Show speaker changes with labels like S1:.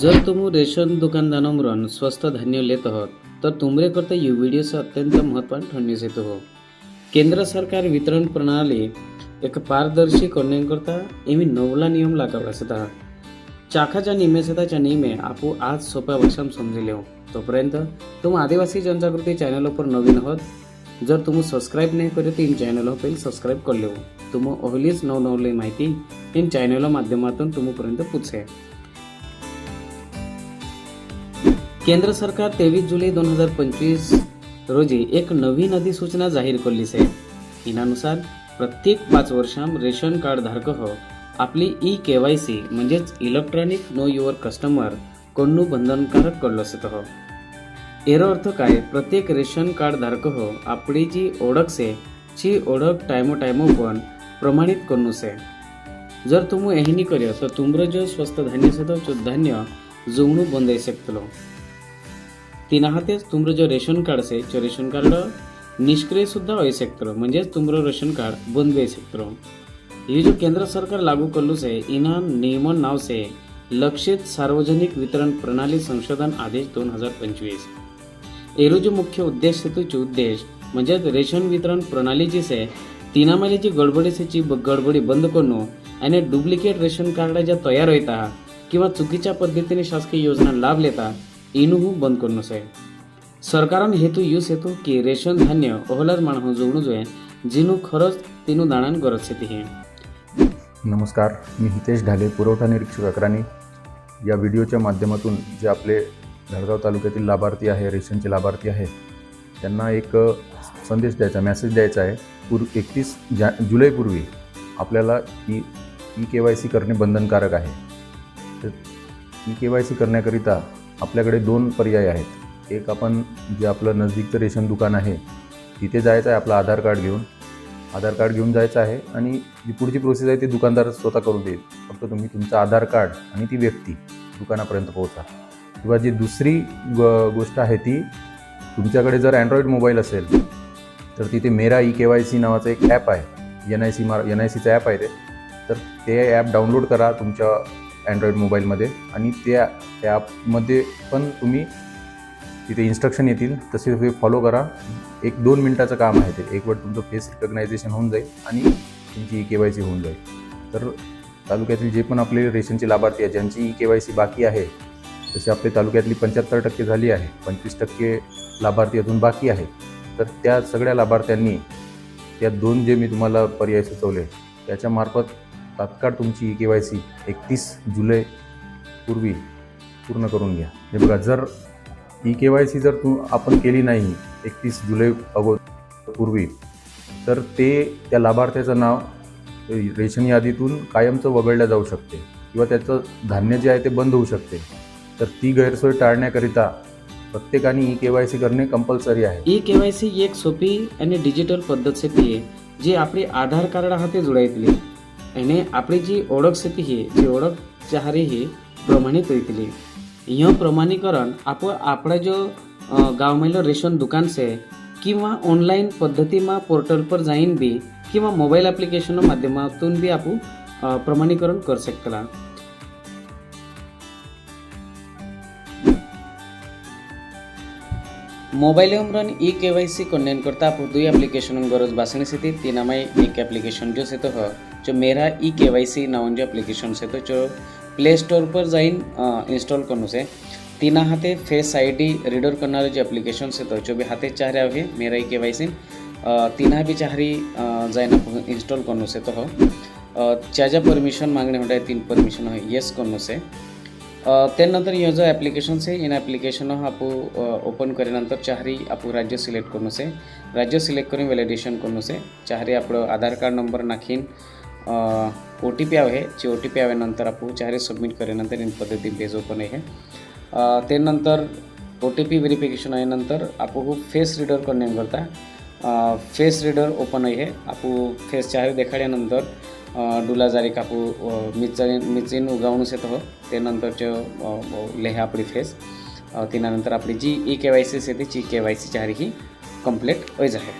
S1: जर तुम रेशन दुकानदारांवरून स्वस्त धान्य लेत आहोत तर तुमरे करता यू व्हिडिओचं अत्यंत महत्त्वान ठरण्यास येतो हो केंद्र सरकार वितरण प्रणाली एक पारदर्शी करण्याकरता एमी नवला नियम लागावला था चाखाच्या निमेसताच्या नियमे आपू आज सोप्या भाषात समजिले हो तोपर्यंत तुम आदिवासी जनजागृती चॅनल पर नवीन आहोत. जर तुम्ही सबस्क्राईब नाही करे तर इन चॅनल पहिले सबस्क्राईब करले हो तुम ओहलीच नवनवली माहिती इन चॅनल माध्यमातून तुमपर्यंत पुचे केंद्र सरकार तेवीस जुलै दोन हजार पंचवीस रोजी एक नवीन अधिसूचना जाहीर केली आहे हिनानुसार प्रत्येक पाच वर्षां रेशन कार्ड धारक हो आपली ई के वाय सी म्हणजेच इलेक्ट्रॉनिक नो युअर कस्टमर कोणू बंधनकारक करलो हो. एरो अर्थ काय? प्रत्येक रेशन कार्ड धारक हो आपली जी ओळख से ची ओळख टायमो टायमो पण प्रमाणित करणू से जर तुम्ही एहिनी करियो तर तुमरो जो स्वस्त धान्य से तो धान्य जुवणू बंद शकतलो શકતલો तिना हातेच तुमचं जो रेशन कार्ड છે जो रेशन कार्ड निष्क्रिय सुद्धा होई શકતલો म्हणजेच तुमरो रेशन कार्ड बंद होई શકતલો ये जो केंद्र सरकार लागू करलू છે इना नियमन नाव છે लक्षित सार्वजनिक वितरण प्रणाली संशोधन आदेश दोन हजार पंचवीस एरो जो मुख्य उद्देश છે तो उद्देश म्हणजेच रेशन वितरण प्रणाली जी છે तिनामाली जी गडबडी છે ची गडबडी बंद करणं आणि डुप्लिकेट रेशन कार्ड ज्या तयार होता किंवा चुकीच्या पद्धतीने शासकीय योजना लाभ लेता इनू बंद करणं आहे सरकारान हेतू यूस हेतू की रेशन धान्य ओहलाच माणूस जोडणं जो आहे जिनू खरंच तिनू दाणान गरज शेती हे।
S2: नमस्कार मी हितेश ढाले पुरवठा निरीक्षक अक्राणी. या व्हिडिओच्या माध्यमातून जे आपले धडगाव तालुक्यातील लाभार्थी आहे रेशनचे लाभार्थी आहे त्यांना एक संदेश द्यायचा मेसेज द्यायचा आहे. पूर्व एकतीस जा जुलैपूर्वी आपल्याला E E K Y C करणे बंधनकारक आहे. तर ई के वाय सी करण्याकरिता आपल्याकडे दोन पर्याय आहेत. एक आपण जे आपलं नजदीकचं रेशन दुकान आहे तिथे जायचं आहे आपलं आधार कार्ड घेऊन. आधार कार्ड घेऊन जायचं आहे आणि जी पुढची प्रोसेस आहे ती दुकानदार स्वतः करून देईल. फक्त तुम्ही तुमचं आधार कार्ड आणि ती व्यक्ती दुकानापर्यंत पोहोचा. किंवा जी दुसरी ग गोष्ट आहे ती तुमच्याकडे जर अँड्रॉईड मोबाईल असेल तर तिथे मेरा ई के वाय सी नावाचं एक ॲप आहे. एन आय सी मार एन आय सीचं ॲप आहे ते. तर ते ॲप डाउनलोड करा तुमच्या अँड्रॉईड मोबाईलमध्ये आणि त्या ॲपमध्ये पण तुम्ही तिथे इन्स्ट्रक्शन येतील तसे तुम्ही फॉलो करा. एक दोन मिनटाचं काम आहे ते. एक वेळ तुमचं फेस रिकग्नायझेशन होऊन जाईल आणि तुमची ई के वाय सी होऊन जाईल. तर तालुक्यातील जे पण आपले रेशनचे लाभार्थी आहेत ज्यांची ई के वाय सी बाकी आहे तसे आपले तालुक्यातली पंच्याहत्तर टक्के झाली आहे पंचवीस टक्के लाभार्थी अजून बाकी आहे तर त्या सगळ्या लाभार्थ्यांनी त्या दोन जे मी तुम्हाला पर्याय सुचवले त्याच्यामार्फत तात्काळ तुमची ई के वाय सी एकतीस जुलै पूर्वी पूर्ण करून घ्या. हे बघा जर ई के वाय सी जर तू आपण केली नाही एकतीस जुलै अगो पूर्वी तर ते त्या लाभार्थ्याचं नाव रेशन यादीतून कायमचं वगळलं जाऊ शकते किंवा त्याचं धान्य जे आहे ते बंद होऊ शकते. तर ती गैरसोय टाळण्याकरिता प्रत्येकाने ई के वाय सी करणे कंपल्सरी आहे.
S1: ई के वाय सी एक सोपी आणि डिजिटल पद्धत आहे जी आपली आधार कार्ड हाते जोडायतली એને આપણી जी ओळख સ્થિતિ છે જે ओळख चहारी ही प्रमाणित होईल यह प्रमाणीकरण आप આપણા જો ગાવમેલો रेशन दुकान से किंवा ऑनलाईन पद्धतीमा पोर्टल पर जाईन बी किंवा मोबाईल ॲप्लिकेशन माध्यमातून बी आपण प्रमाणीकरण कर सकला मोबाईल उमरन ई के वाय सी करता आपण दुई ॲप्लिकेशन गरज भासणी सेती तीनामाई एक ॲप्लिकेशन जो सेतो ह जो मेरा ई के वाई सी नावान जो एप्लीकेशन से तो जो प्ले स्टोर पर जाइन इंस्टॉल करनो से तीना हाथे फेस आईडी रीडर करना जो एप्लीकेशन से तो जो भी हाथे चाह रहा है मेरा ई के वाई सी तीना भी चाह रही जाइन आप इंस्टॉल करनो से तो हो चाजा परमिशन मांगने होता है तीन परमिशन हो येस करनो से नंतर यो जो एप्लीकेशन से इन एप्लीकेशन आप ओपन करेनंतर चाहरी आप राज्य सिलेक्ट करून से राज्य सिलेक्ट करून वैलिडेशन करून से चाहरी आप आधार कार्ड नंबर नाखीन ओ टी पी आहे जे ओ टी पी नंतर आपण चाहरी सबमिट करेनंतर इन पद्धती पेज ओपन आहे त्यानंतर ओ टी पी व्हेरिफिकेशन आहे नंतर आपण फेस रीडर करण्याकरता फेस रिडर ओपन आहे आपण फेस चाहरी देखाड्यानंतर अ, डुला जारी कापू मिचीन मिचीन उगावणूच येतं हो. त्यानंतरचं लेहा आपली फेस अ, त्यानंतर आपली जी ई के वाय सी आहे ती जी के वाय सी चाहरी ही कंप्लीट होईज आहे.